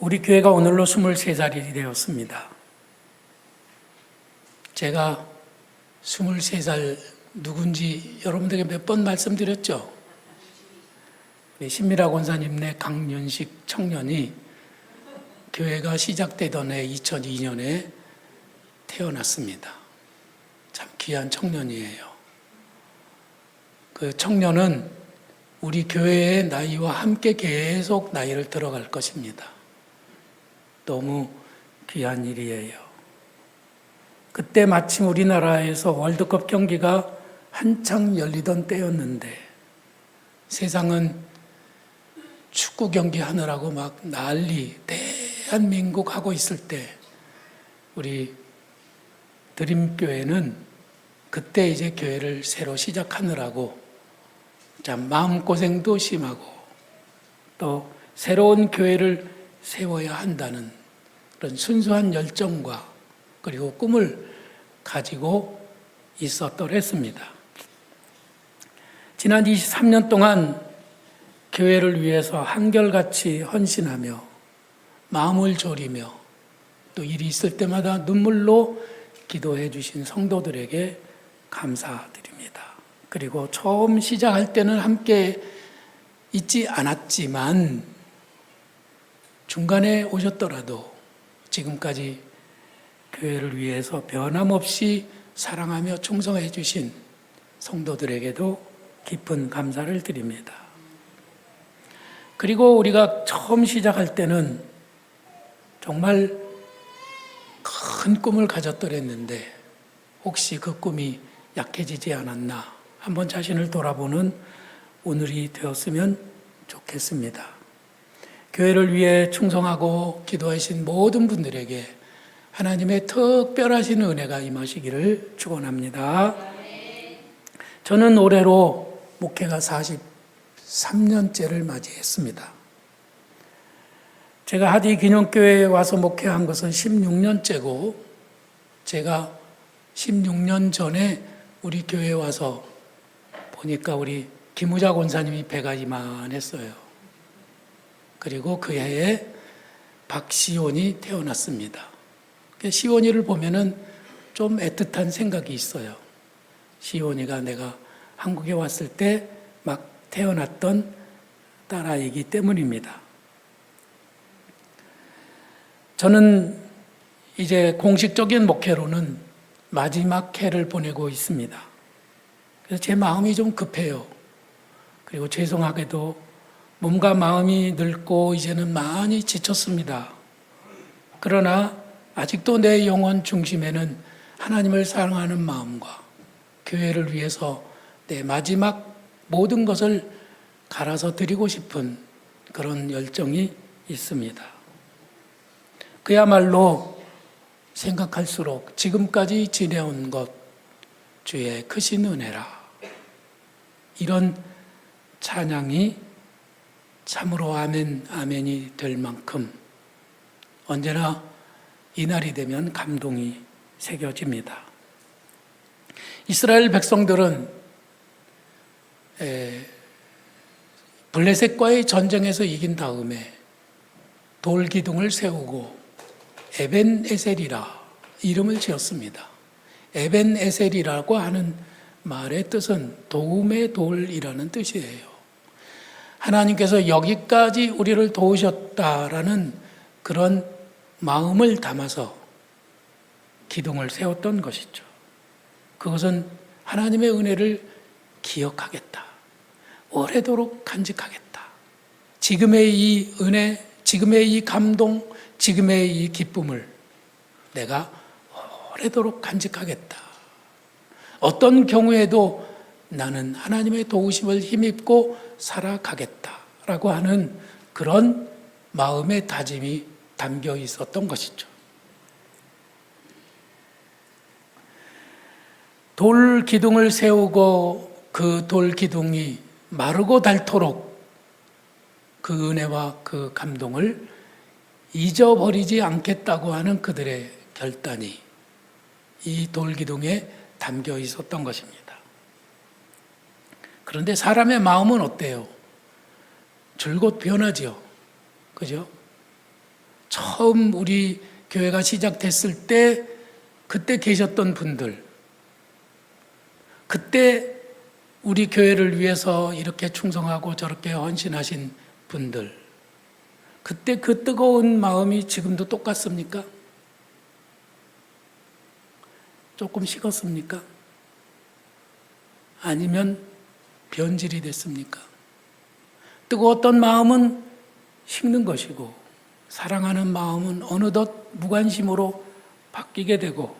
우리 교회가 오늘로 23살이 되었습니다. 제가 23살 누군지 여러분들에게 몇 번 말씀드렸죠? 우리 신미라 권사님네 강연식 청년이 교회가 시작되던 해 2002년에 태어났습니다. 참 귀한 청년이에요. 그 청년은 우리 교회의 나이와 함께 계속 나이를 들어갈 것입니다. 너무 귀한 일이에요. 그때 마침 우리나라에서 월드컵 경기가 한창 열리던 때였는데 세상은 축구 경기 하느라고 막 난리, 대한민국 하고 있을 때 우리 드림교회는 그때 이제 교회를 새로 시작하느라고 참 마음고생도 심하고 또 새로운 교회를 세워야 한다는 그런 순수한 열정과 그리고 꿈을 가지고 있었더랬습니다. 지난 23년 동안 교회를 위해서 한결같이 헌신하며 마음을 졸이며 또 일이 있을 때마다 눈물로 기도해 주신 성도들에게 감사드립니다. 그리고 처음 시작할 때는 함께 있지 않았지만 중간에 오셨더라도 지금까지 교회를 위해서 변함없이 사랑하며 충성해 주신 성도들에게도 깊은 감사를 드립니다. 그리고 우리가 처음 시작할 때는 정말 큰 꿈을 가졌더랬는데 혹시 그 꿈이 약해지지 않았나 한번 자신을 돌아보는 오늘이 되었으면 좋겠습니다. 교회를 위해 충성하고 기도하신 모든 분들에게 하나님의 특별하신 은혜가 임하시기를 축원합니다. 저는 올해로 목회가 43년째를 맞이했습니다. 제가 하디 기념교회에 와서 목회한 것은 16년째고 제가 16년 전에 우리 교회에 와서 보니까 우리 김우자 권사님이 배가 이만했어요. 그리고 그 해에 박시온이 태어났습니다. 그 시온이를 보면은 좀 애틋한 생각이 있어요. 시온이가 내가 한국에 왔을 때 막 태어났던 딸아이기 때문입니다. 저는 이제 공식적인 목회로는 마지막 해를 보내고 있습니다. 그래서 제 마음이 좀 급해요. 그리고 죄송하게도 몸과 마음이 늙고 이제는 많이 지쳤습니다. 그러나 아직도 내 영혼 중심에는 하나님을 사랑하는 마음과 교회를 위해서 내 마지막 모든 것을 갈아서 드리고 싶은 그런 열정이 있습니다. 그야말로 생각할수록 지금까지 지내온 것 주의 크신 은혜라. 이런 찬양이 참으로 아멘, 아멘이 될 만큼 언제나 이날이 되면 감동이 새겨집니다. 이스라엘 백성들은 블레셋과의 전쟁에서 이긴 다음에 돌 기둥을 세우고 에벤 에셀이라 이름을 지었습니다. 에벤 에셀이라고 하는 말의 뜻은 도움의 돌이라는 뜻이에요. 하나님께서 여기까지 우리를 도우셨다라는 그런 마음을 담아서 기둥을 세웠던 것이죠. 그것은 하나님의 은혜를 기억하겠다. 오래도록 간직하겠다. 지금의 이 은혜, 지금의 이 감동, 지금의 이 기쁨을 내가 오래도록 간직하겠다. 어떤 경우에도 나는 하나님의 도우심을 힘입고 살아가겠다라고 하는 그런 마음의 다짐이 담겨 있었던 것이죠. 돌 기둥을 세우고 그 돌 기둥이 마르고 닳도록 그 은혜와 그 감동을 잊어버리지 않겠다고 하는 그들의 결단이 이 돌기둥에 담겨 있었던 것입니다. 그런데 사람의 마음은 어때요? 줄곧 변하죠. 그죠? 처음 우리 교회가 시작됐을 때 그때 계셨던 분들 그때 우리 교회를 위해서 이렇게 충성하고 저렇게 헌신하신 분들 그때 그 뜨거운 마음이 지금도 똑같습니까? 조금 식었습니까? 아니면 변질이 됐습니까? 뜨거웠던 마음은 식는 것이고 사랑하는 마음은 어느덧 무관심으로 바뀌게 되고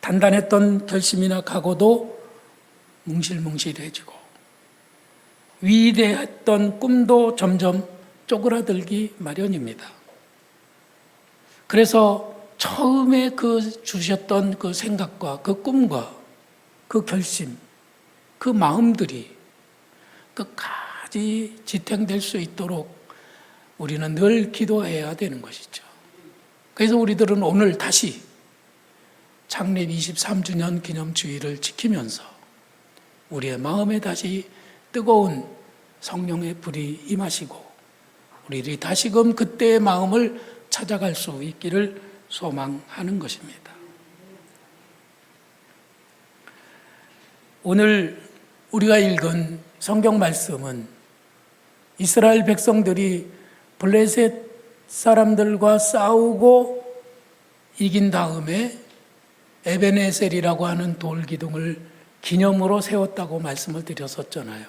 단단했던 결심이나 각오도 뭉실뭉실해지고 위대했던 꿈도 점점 쪼그라들기 마련입니다. 그래서 처음에 그 주셨던 그 생각과 그 꿈과 그 결심, 그 마음들이 끝까지 지탱될 수 있도록 우리는 늘 기도해야 되는 것이죠. 그래서 우리들은 오늘 다시 창립 23주년 기념 주의를 지키면서 우리의 마음에 다시 뜨거운 성령의 불이 임하시고 우리들이 다시금 그때의 마음을 찾아갈 수 있기를 소망하는 것입니다. 오늘 우리가 읽은 성경 말씀은 이스라엘 백성들이 블레셋 사람들과 싸우고 이긴 다음에 에베네셀이라고 하는 돌 기둥을 기념으로 세웠다고 말씀을 드렸었잖아요.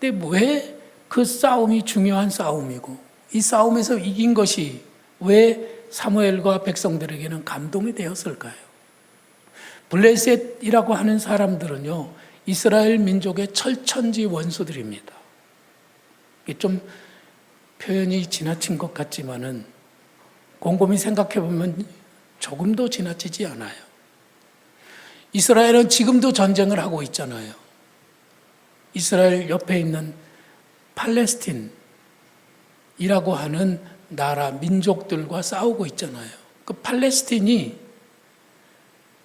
근데 왜 그 싸움이 중요한 싸움이고 이 싸움에서 이긴 것이 왜 사무엘과 백성들에게는 감동이 되었을까요? 블레셋이라고 하는 사람들은요, 이스라엘 민족의 철천지 원수들입니다. 좀 표현이 지나친 것 같지만은 곰곰이 생각해 보면 조금도 지나치지 않아요. 이스라엘은 지금도 전쟁을 하고 있잖아요. 이스라엘 옆에 있는 팔레스틴이라고 하는 나라 민족들과 싸우고 있잖아요. 그 팔레스틴이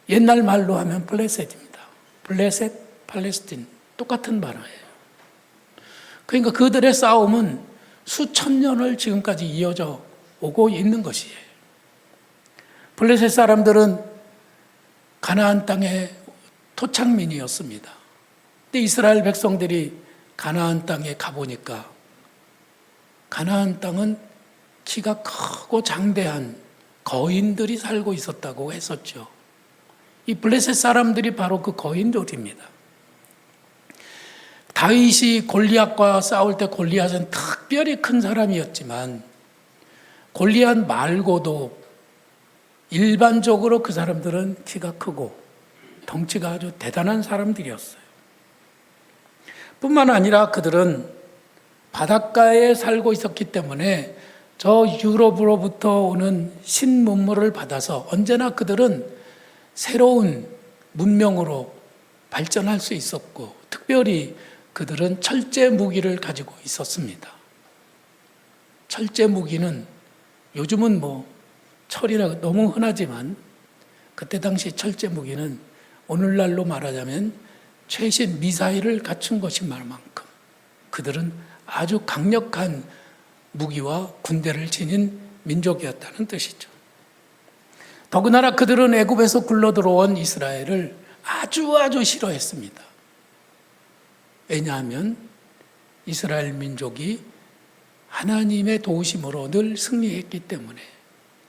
옛날 말로 하면 블레셋입니다. 블레셋, 팔레스틴 똑같은 말이에요. 그러니까 그들의 싸움은 수천 년을 지금까지 이어져 오고 있는 것이에요. 블레셋 사람들은 가나안 땅의 토착민이었습니다. 근데 이스라엘 백성들이 가나안 땅에 가보니까 가나안 땅은 키가 크고 장대한 거인들이 살고 있었다고 했었죠. 이 블레셋 사람들이 바로 그 거인들입니다. 다윗이 골리앗과 싸울 때 골리앗은 특별히 큰 사람이었지만 골리앗 말고도 일반적으로 그 사람들은 키가 크고 덩치가 아주 대단한 사람들이었어요. 뿐만 아니라 그들은 바닷가에 살고 있었기 때문에 저 유럽으로부터 오는 신문물을 받아서 언제나 그들은 새로운 문명으로 발전할 수 있었고 특별히 그들은 철제 무기를 가지고 있었습니다. 철제 무기는 요즘은 뭐 철이라 너무 흔하지만 그때 당시 철제 무기는 오늘날로 말하자면 최신 미사일을 갖춘 것인 말만큼 그들은 아주 강력한 무기와 군대를 지닌 민족이었다는 뜻이죠. 더군다나 그들은 애굽에서 굴러 들어온 이스라엘을 아주 아주 싫어했습니다. 왜냐하면 이스라엘 민족이 하나님의 도우심으로 늘 승리했기 때문에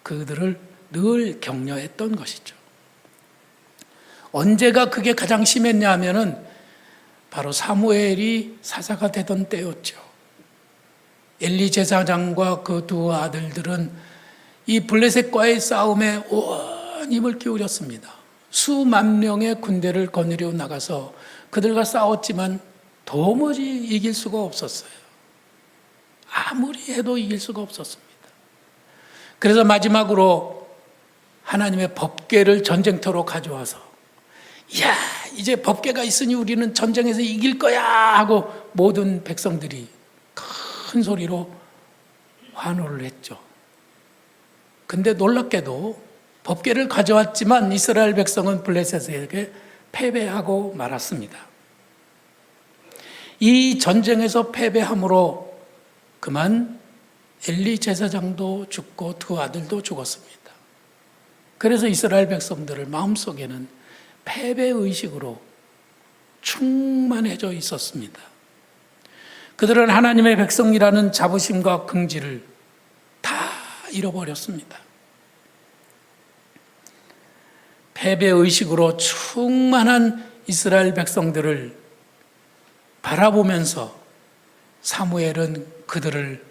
그들을 늘 격려했던 것이죠. 언제가 그게 가장 심했냐 하면은 바로 사무엘이 사사가 되던 때였죠. 엘리 제사장과 그 두 아들들은 이 블레셋과의 싸움에 온 힘을 기울였습니다. 수만 명의 군대를 거느려 나가서 그들과 싸웠지만 도무지 이길 수가 없었어요. 아무리 해도 이길 수가 없었습니다. 그래서 마지막으로 하나님의 법궤를 전쟁터로 가져와서 야 이제 법궤가 있으니 우리는 전쟁에서 이길 거야 하고 모든 백성들이 큰 소리로 환호를 했죠. 근데 놀랍게도 법궤를 가져왔지만 이스라엘 백성은 블레셋에게 패배하고 말았습니다. 이 전쟁에서 패배함으로 그만 엘리 제사장도 죽고 두 아들도 죽었습니다. 그래서 이스라엘 백성들을 마음속에는 패배 의식으로 충만해져 있었습니다. 그들은 하나님의 백성이라는 자부심과 긍지를 다 잃어버렸습니다. 패배 의식으로 충만한 이스라엘 백성들을 바라보면서 사무엘은 그들을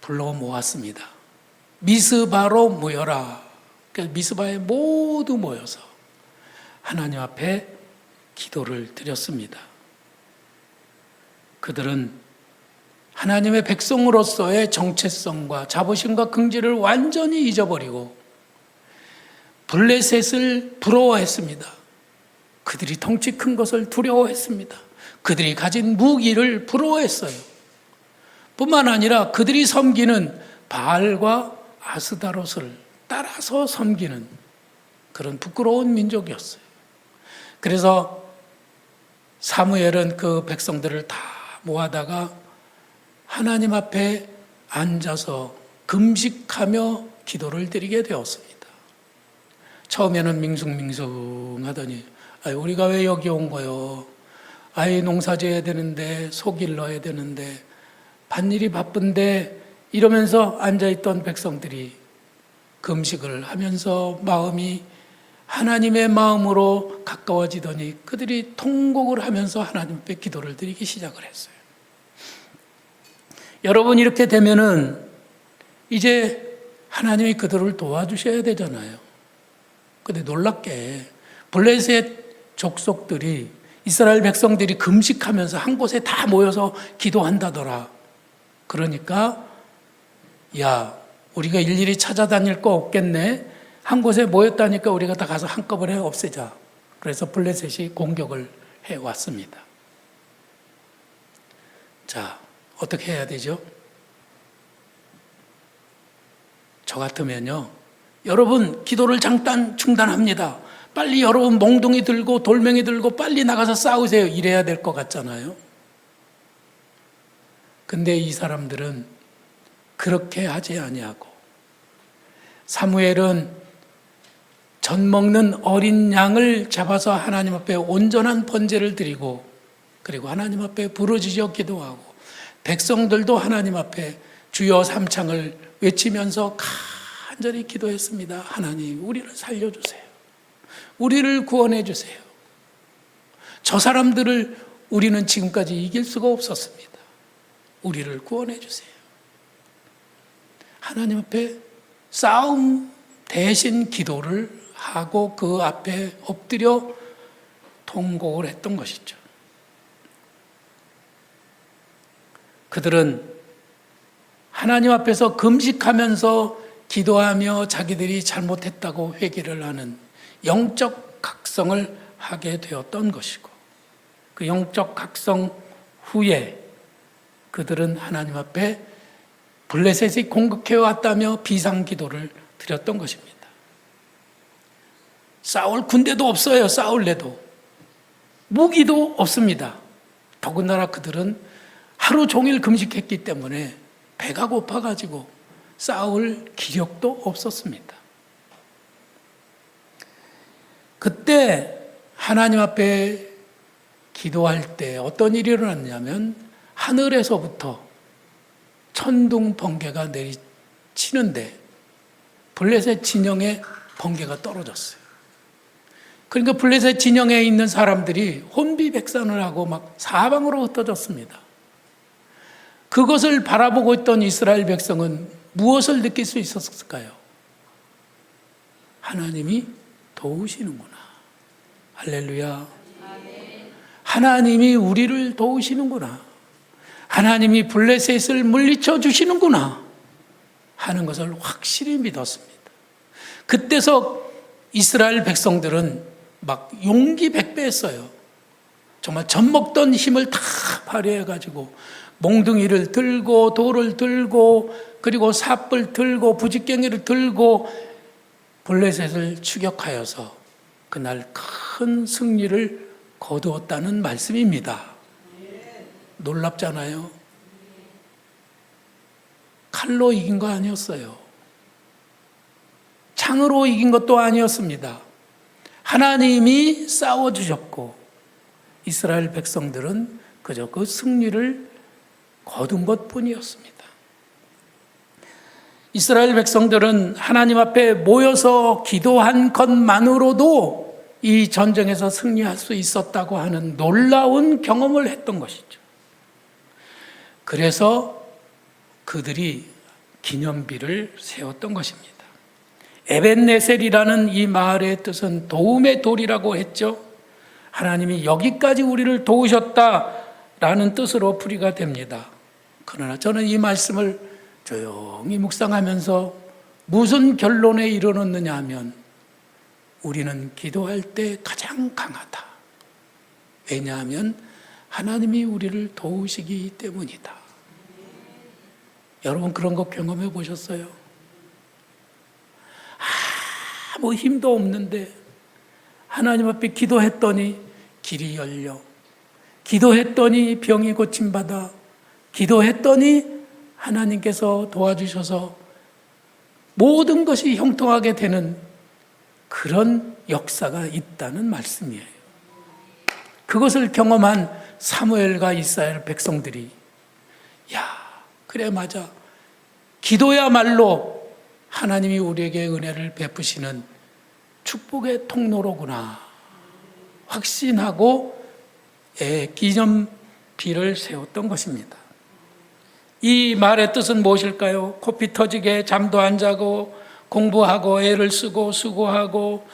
불러 모았습니다. 미스바로 모여라. 그래서 미스바에 모두 모여서 하나님 앞에 기도를 드렸습니다. 그들은 하나님의 백성으로서의 정체성과 자부심과 긍지를 완전히 잊어버리고 블레셋을 부러워했습니다. 그들이 덩치 큰 것을 두려워했습니다. 그들이 가진 무기를 부러워했어요. 뿐만 아니라 그들이 섬기는 바알과 아스다롯을 따라서 섬기는 그런 부끄러운 민족이었어요. 그래서 사무엘은 그 백성들을 다 모아다가 하나님 앞에 앉아서 금식하며 기도를 드리게 되었습니다. 처음에는 밍숭밍숭 하더니, 아 우리가 왜 여기 온 거요? 아이 농사 지어야 되는데, 속 일러야 되는데, 반일이 바쁜데, 이러면서 앉아있던 백성들이 금식을 하면서 마음이 하나님의 마음으로 가까워지더니 그들이 통곡을 하면서 하나님 앞에 기도를 드리기 시작을 했어요. 여러분 이렇게 되면은 이제 하나님이 그들을 도와주셔야 되잖아요. 근데 놀랍게 블레셋 족속들이 이스라엘 백성들이 금식하면서 한 곳에 다 모여서 기도한다더라. 그러니까 야 우리가 일일이 찾아다닐 거 없겠네. 한 곳에 모였다니까 우리가 다 가서 한꺼번에 없애자. 그래서 블레셋이 공격을 해 왔습니다. 자, 어떻게 해야 되죠? 저 같으면요. 여러분, 기도를 잠깐 중단합니다. 빨리 여러분 몽둥이 들고 돌멩이 들고 빨리 나가서 싸우세요. 이래야 될 것 같잖아요. 근데 이 사람들은 그렇게 하지 아니하고 사무엘은 전 먹는 어린 양을 잡아서 하나님 앞에 온전한 번제를 드리고 그리고 하나님 앞에 부르짖어 기도하고 백성들도 하나님 앞에 주여 삼창을 외치면서 간절히 기도했습니다. 하나님, 우리를 살려주세요. 우리를 구원해 주세요. 저 사람들을 우리는 지금까지 이길 수가 없었습니다. 우리를 구원해 주세요. 하나님 앞에 싸움 대신 기도를 하고 그 앞에 엎드려 통곡을 했던 것이죠. 그들은 하나님 앞에서 금식하면서 기도하며 자기들이 잘못했다고 회개를 하는 영적 각성을 하게 되었던 것이고 그 영적 각성 후에 그들은 하나님 앞에 블레셋이 공격해 왔다며 비상 기도를 드렸던 것입니다. 싸울 군대도 없어요. 싸울래도 무기도 없습니다. 더군다나 그들은 하루 종일 금식했기 때문에 배가 고파가지고 싸울 기력도 없었습니다. 그때 하나님 앞에 기도할 때 어떤 일이 일어났냐면 하늘에서부터 천둥 번개가 내리치는데 블레셋 진영에 번개가 떨어졌어요. 그러니까 블레셋 진영에 있는 사람들이 혼비백산을 하고 막 사방으로 흩어졌습니다. 그것을 바라보고 있던 이스라엘 백성은 무엇을 느낄 수 있었을까요? 하나님이 도우시는구나. 할렐루야. 하나님이 우리를 도우시는구나. 하나님이 블레셋을 물리쳐 주시는구나. 하는 것을 확실히 믿었습니다. 그때서 이스라엘 백성들은 막 용기 백배했어요. 정말 젖먹던 힘을 다 발휘해가지고 몽둥이를 들고 돌을 들고 그리고 삽을 들고 부직갱이를 들고 블레셋을 추격하여서 그날 큰 승리를 거두었다는 말씀입니다. 놀랍잖아요. 칼로 이긴 거 아니었어요. 창으로 이긴 것도 아니었습니다. 하나님이 싸워주셨고, 이스라엘 백성들은 그저 그 승리를 거둔 것 뿐이었습니다. 이스라엘 백성들은 하나님 앞에 모여서 기도한 것만으로도 이 전쟁에서 승리할 수 있었다고 하는 놀라운 경험을 했던 것이죠. 그래서 그들이 기념비를 세웠던 것입니다. 에벤네셀이라는 이 마을의 뜻은 도움의 돌이라고 했죠. 하나님이 여기까지 우리를 도우셨다라는 뜻으로 풀이가 됩니다. 그러나 저는 이 말씀을 조용히 묵상하면서 무슨 결론에 이르렀느냐 하면 우리는 기도할 때 가장 강하다. 왜냐하면 하나님이 우리를 도우시기 때문이다. 여러분 그런 거 경험해 보셨어요? 아무 힘도 없는데 하나님 앞에 기도했더니 길이 열려. 기도했더니 병이 고침받아. 기도했더니 하나님께서 도와주셔서 모든 것이 형통하게 되는 그런 역사가 있다는 말씀이에요. 그것을 경험한 사무엘과 이스라엘 백성들이 야, 그래 맞아. 기도야말로 하나님이 우리에게 은혜를 베푸시는 축복의 통로로구나. 확신하고 예, 기념비를 세웠던 것입니다. 이 말의 뜻은 무엇일까요? 코피 터지게 잠도 안 자고 공부하고 애를 쓰고 수고하고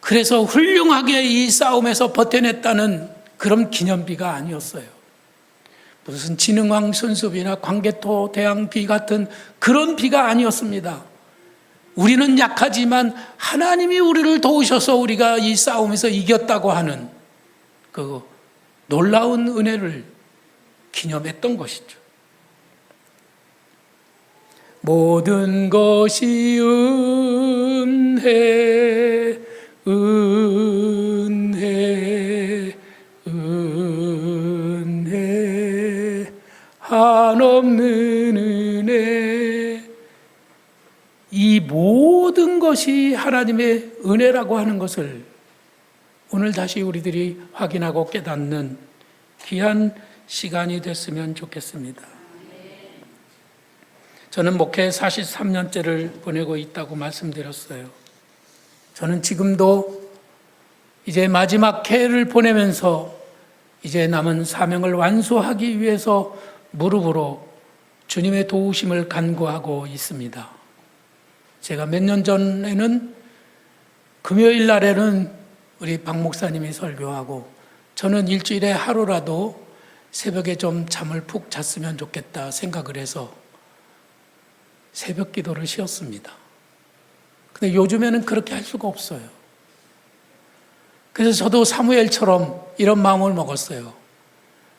그래서 훌륭하게 이 싸움에서 버텨냈다는 그런 기념비가 아니었어요. 무슨 진흥왕 순수비나 광개토 대왕비 같은 그런 비가 아니었습니다. 우리는 약하지만 하나님이 우리를 도우셔서 우리가 이 싸움에서 이겼다고 하는 그 놀라운 은혜를 기념했던 것이죠. 모든 것이 은혜, 은혜, 은혜, 한없는 은혜. 이 모든 것이 하나님의 은혜라고 하는 것을 오늘 다시 우리들이 확인하고 깨닫는 귀한 시간이 됐으면 좋겠습니다. 저는 목회 43년째를 보내고 있다고 말씀드렸어요. 저는 지금도 이제 마지막 해를 보내면서 이제 남은 사명을 완수하기 위해서 무릎으로 주님의 도우심을 간구하고 있습니다. 제가 몇 년 전에는 금요일 날에는 우리 박 목사님이 설교하고 저는 일주일에 하루라도 새벽에 좀 잠을 푹 잤으면 좋겠다 생각을 해서 새벽 기도를 쉬었습니다. 근데 요즘에는 그렇게 할 수가 없어요. 그래서 저도 사무엘처럼 이런 마음을 먹었어요.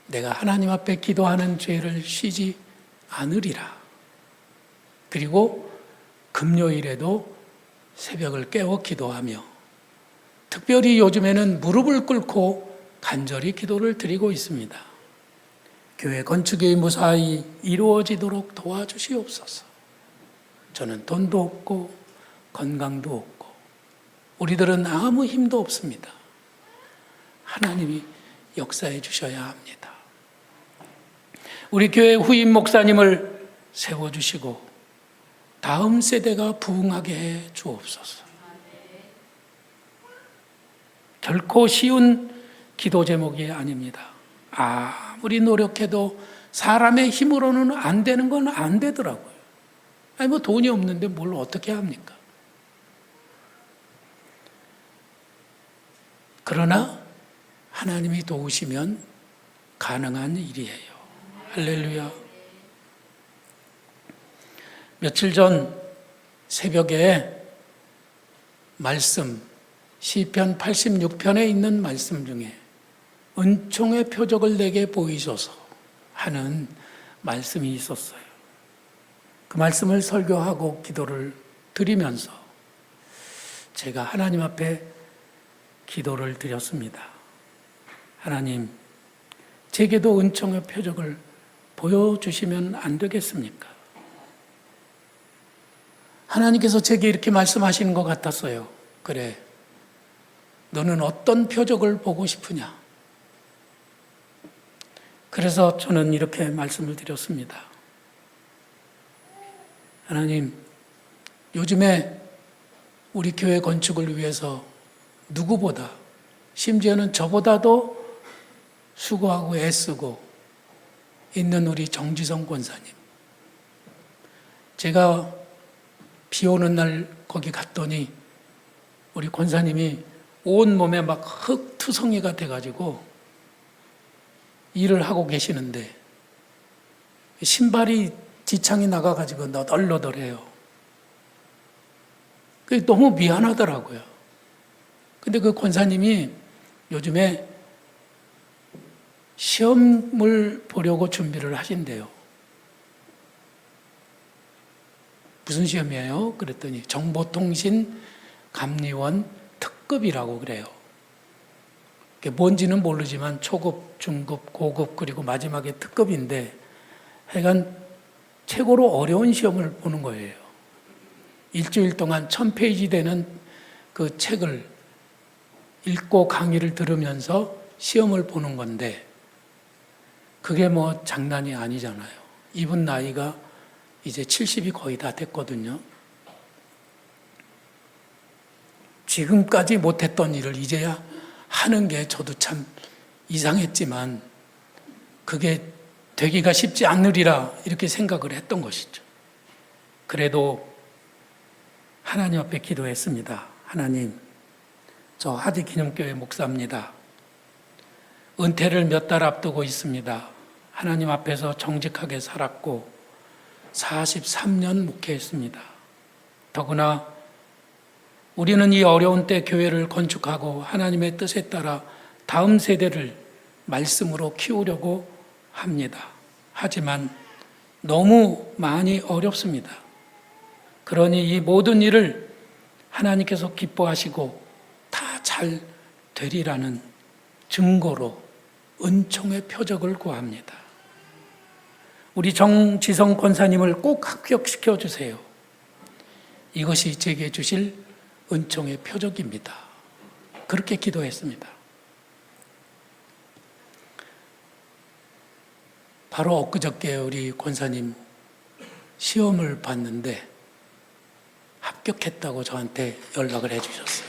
내가 하나님 앞에 기도하는 죄를 쉬지 않으리라. 그리고 금요일에도 새벽을 깨워 기도하며 특별히 요즘에는 무릎을 꿇고 간절히 기도를 드리고 있습니다. 교회 건축이 무사히 이루어지도록 도와주시옵소서. 저는 돈도 없고 건강도 없고 우리들은 아무 힘도 없습니다. 하나님이 역사해 주셔야 합니다. 우리 교회 후임 목사님을 세워 주시고 다음 세대가 부흥하게 해 주옵소서. 결코 쉬운 기도 제목이 아닙니다. 아무리 노력해도 사람의 힘으로는 안 되는 건 안 되더라고요. 아니, 뭐 돈이 없는데 뭘 어떻게 합니까? 그러나 하나님이 도우시면 가능한 일이에요. 할렐루야. 며칠 전 새벽에 말씀, 시편 86편에 있는 말씀 중에 은총의 표적을 내게 보이소서 하는 말씀이 있었어요. 그 말씀을 설교하고 기도를 드리면서 제가 하나님 앞에 기도를 드렸습니다. 하나님, 제게도 은총의 표적을 보여주시면 안 되겠습니까? 하나님께서 제게 이렇게 말씀하시는 것 같았어요. 그래. 너는 어떤 표적을 보고 싶으냐? 그래서 저는 이렇게 말씀을 드렸습니다. 하나님, 요즘에 우리 교회 건축을 위해서 누구보다, 심지어는 저보다도 수고하고 애쓰고 있는 우리 정지성 권사님. 제가 비 오는 날 거기 갔더니 우리 권사님이 온 몸에 막 흙투성이가 돼가지고 일을 하고 계시는데 신발이 지창이 나가가지고 너덜너덜해요. 그게 너무 미안하더라고요. 근데 그 권사님이 요즘에 시험을 보려고 준비를 하신대요. 무슨 시험이에요? 그랬더니 정보통신 감리원 특급이라고 그래요. 뭔지는 모르지만 초급, 중급, 고급 그리고 마지막에 특급인데 하여간 최고로 어려운 시험을 보는 거예요. 일주일 동안 천 페이지 되는 그 책을 읽고 강의를 들으면서 시험을 보는 건데 그게 뭐 장난이 아니잖아요. 이분 나이가 이제 70이 거의 다 됐거든요. 지금까지 못했던 일을 이제야 하는 게 저도 참 이상했지만 그게 되기가 쉽지 않으리라 이렇게 생각을 했던 것이죠. 그래도 하나님 앞에 기도했습니다. 하나님, 저 하디 기념교회 목사입니다. 은퇴를 몇 달 앞두고 있습니다. 하나님 앞에서 정직하게 살았고 43년 목회했습니다. 더구나 우리는 이 어려운 때 교회를 건축하고 하나님의 뜻에 따라 다음 세대를 말씀으로 키우려고 합니다. 하지만 너무 많이 어렵습니다. 그러니 이 모든 일을 하나님께서 기뻐하시고 다 잘 되리라는 증거로 은총의 표적을 구합니다. 우리 정지성 권사님을 꼭 합격시켜 주세요. 이것이 제게 주실 은총의 표적입니다. 그렇게 기도했습니다. 바로 엊그저께 우리 권사님 시험을 봤는데 합격했다고 저한테 연락을 해 주셨어요.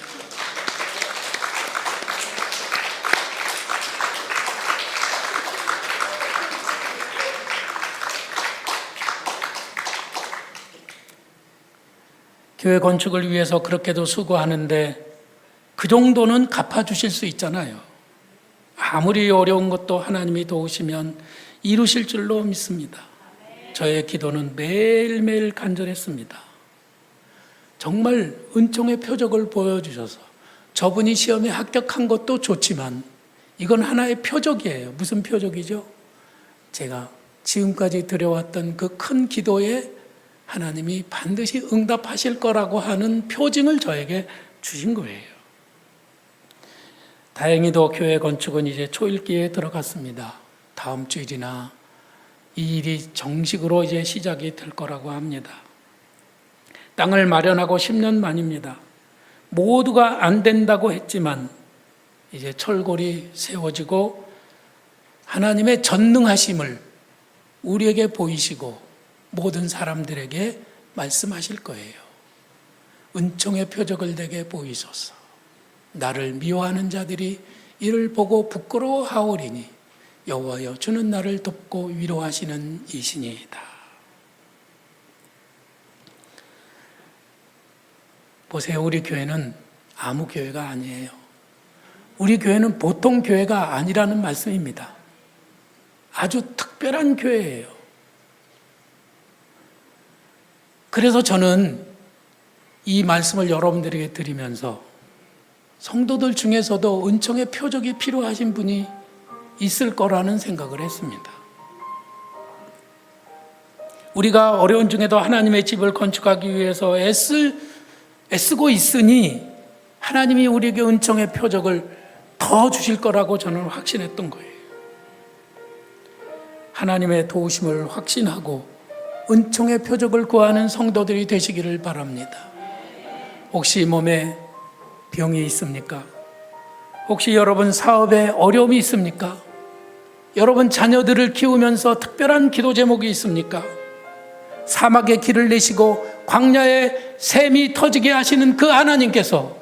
교회 건축을 위해서 그렇게도 수고하는데 그 정도는 갚아주실 수 있잖아요. 아무리 어려운 것도 하나님이 도우시면 이루실 줄로 믿습니다. 저의 기도는 매일매일 간절했습니다. 정말 은총의 표적을 보여주셔서 저분이 시험에 합격한 것도 좋지만 이건 하나의 표적이에요. 무슨 표적이죠? 제가 지금까지 드려왔던 그 큰 기도에 하나님이 반드시 응답하실 거라고 하는 표징을 저에게 주신 거예요. 다행히도 교회 건축은 이제 초일기에 들어갔습니다. 다음 주일이나 이 일이 정식으로 이제 시작이 될 거라고 합니다. 땅을 마련하고 10년 만입니다. 모두가 안 된다고 했지만 이제 철골이 세워지고 하나님의 전능하심을 우리에게 보이시고 모든 사람들에게 말씀하실 거예요. 은총의 표적을 내게 보이소서. 나를 미워하는 자들이 이를 보고 부끄러워하오리니 여호와여 주는 나를 돕고 위로하시는 이신이다. 보세요. 우리 교회는 아무 교회가 아니에요. 우리 교회는 보통 교회가 아니라는 말씀입니다. 아주 특별한 교회예요. 그래서 저는 이 말씀을 여러분들에게 드리면서 성도들 중에서도 은총의 표적이 필요하신 분이 있을 거라는 생각을 했습니다. 우리가 어려운 중에도 하나님의 집을 건축하기 위해서 애쓸, 애쓰고 있으니 하나님이 우리에게 은총의 표적을 더 주실 거라고 저는 확신했던 거예요. 하나님의 도우심을 확신하고 은총의 표적을 구하는 성도들이 되시기를 바랍니다. 혹시 몸에 병이 있습니까? 혹시 여러분 사업에 어려움이 있습니까? 여러분 자녀들을 키우면서 특별한 기도 제목이 있습니까? 사막에 길을 내시고 광야에 샘이 터지게 하시는 그 하나님께서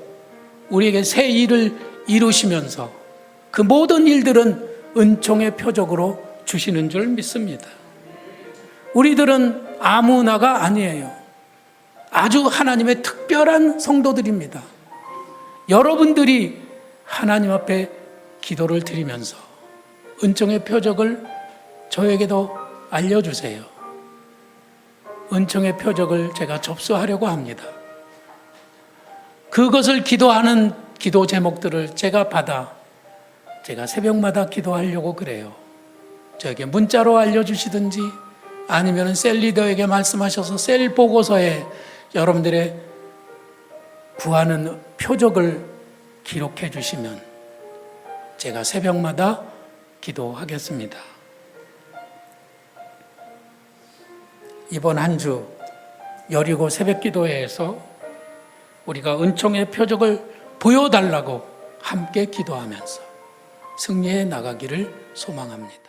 우리에게 새 일을 이루시면서 그 모든 일들은 은총의 표적으로 주시는 줄 믿습니다. 우리들은 아무나가 아니에요. 아주 하나님의 특별한 성도들입니다. 여러분들이 하나님 앞에 기도를 드리면서 은총의 표적을 저에게도 알려주세요. 은총의 표적을 제가 접수하려고 합니다. 그것을 기도하는 기도 제목들을 제가 받아 제가 새벽마다 기도하려고 그래요. 저에게 문자로 알려주시든지 아니면 셀 리더에게 말씀하셔서 셀 보고서에 여러분들의 구하는 표적을 기록해 주시면 제가 새벽마다 기도하겠습니다. 이번 한 주 여리고 새벽 기도회에서 우리가 은총의 표적을 보여달라고 함께 기도하면서 승리해 나가기를 소망합니다.